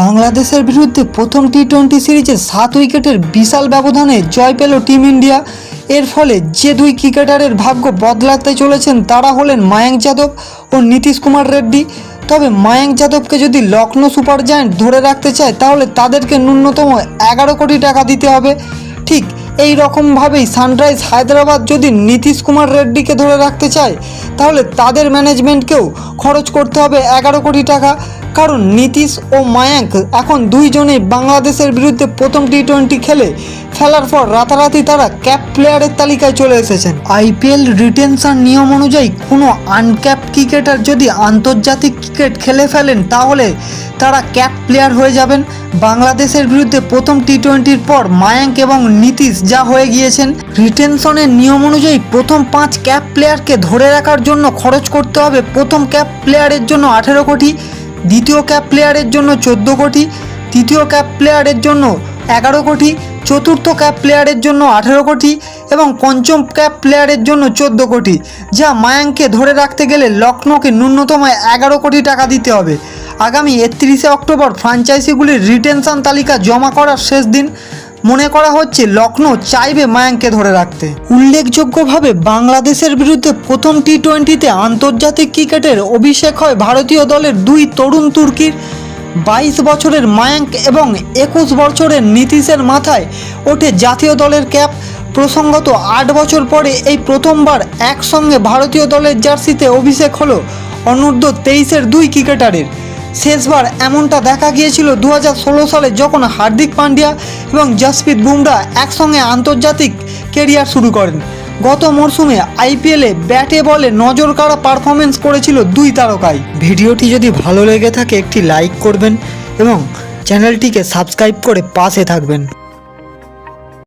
বাংলাদেশের বিরুদ্ধে প্রথম টি টোয়েন্টি সিরিজে সাত উইকেটের বিশাল ব্যবধানে জয় পেল টিম ইন্ডিয়া। এর ফলে যে দুই ক্রিকেটারের ভাগ্য বদলাতে চলেছেন তারা হলেন মায়াঙ্ক যাদব ও নীতিশ কুমার রেড্ডি। তবে মায়াঙ্ক যাদবকে যদি লখনৌ সুপার জায়ান্ট ধরে রাখতে চায়, তাহলে তাদেরকে ন্যূনতম এগারো কোটি টাকা দিতে হবে। ঠিক এই রকমভাবেই সানরাইজ হায়দ্রাবাদ যদি নীতিশ কুমার রেড্ডিকে ধরে রাখতে চায়, তাহলে তাদের ম্যানেজমেন্টকেও খরচ করতে হবে এগারো কোটি টাকা। কারণ নীতিশ ও মায়াঙ্ক এখন দুইজনেই বাংলাদেশের বিরুদ্ধে প্রথম টি টোয়েন্টি খেলে খেলার পর রাতারাতি তারা ক্যাপ প্লেয়ারের তালিকায় চলে এসেছেন। আইপিএল রিটেনশন নিয়ম অনুযায়ী কোনো আনক্যাপ ক্রিকেটার যদি আন্তর্জাতিক ক্রিকেট খেলে ফেলেন, তাহলে তারা ক্যাপ প্লেয়ার হয়ে যাবেন। বাংলাদেশের বিরুদ্ধে প্রথম টি টোয়েন্টির পর মায়াঙ্ক এবং নীতিশ যা হয়ে গিয়েছেন, রিটেনশনের নিয়ম অনুযায়ী প্রথম পাঁচ ক্যাপ প্লেয়ারকে ধরে রাখার জন্য খরচ করতে হবে। প্রথম ক্যাপ প্লেয়ারের জন্য আঠেরো কোটি দ্বিতীয় ক্যাপ প্লেয়ারের জন্য চোদ্দ কোটি, তৃতীয় ক্যাপ প্লেয়ারের জন্য এগারো কোটি, চতুর্থ ক্যাপ প্লেয়ারের জন্য আঠেরো কোটি এবং পঞ্চম ক্যাপ প্লেয়ারের জন্য চোদ্দ কোটি, যা মায়াঙ্ককে ধরে রাখতে গেলে লখনৌকে ন্যূনতম এগারো কোটি টাকা দিতে হবে। আগামী একত্রিশে অক্টোবর ফ্রাঞ্চাইজিগুলির রিটেনশন তালিকা জমা করার শেষ দিন। মনে করা হচ্ছে লখনৌ চাইবে মায়াঙ্ককে ধরে রাখতে। উল্লেখযোগ্যভাবে বাংলাদেশের বিরুদ্ধে প্রথম টি টোয়েন্টিতে আন্তর্জাতিক ক্রিকেটের অভিষেক হয় ভারতীয় দলের দুই তরুণ তুর্কির। বাইশ বছরের মায়াঙ্ক এবং একুশ বছরের নীতিশের মাথায় ওঠে জাতীয় দলের ক্যাপ। প্রসঙ্গত আট বছর পরে এই প্রথমবার একসঙ্গে ভারতীয় দলের জার্সিতে অভিষেক হলো অনূর্ধ্ব তেইশের দুই ক্রিকেটারের। শেষবার এমনটা দেখা গিয়েছিল দু হাজার ষোলো সালে যখন হার্দিক পান্ডিয়া এবং জসপ্রীত বুমরা একসঙ্গে আন্তর্জাতিক কেরিয়ার শুরু করেন। গত মরশুমে আইপিএলে ব্যাটে বলে নজর কাড়া পারফরমেন্স করেছিল দুই তারকায় ভিডিওটি যদি ভালো লেগে থাকে একটি লাইক করবেন এবং চ্যানেলটিকে সাবস্ক্রাইব করে পাশে থাকবেন।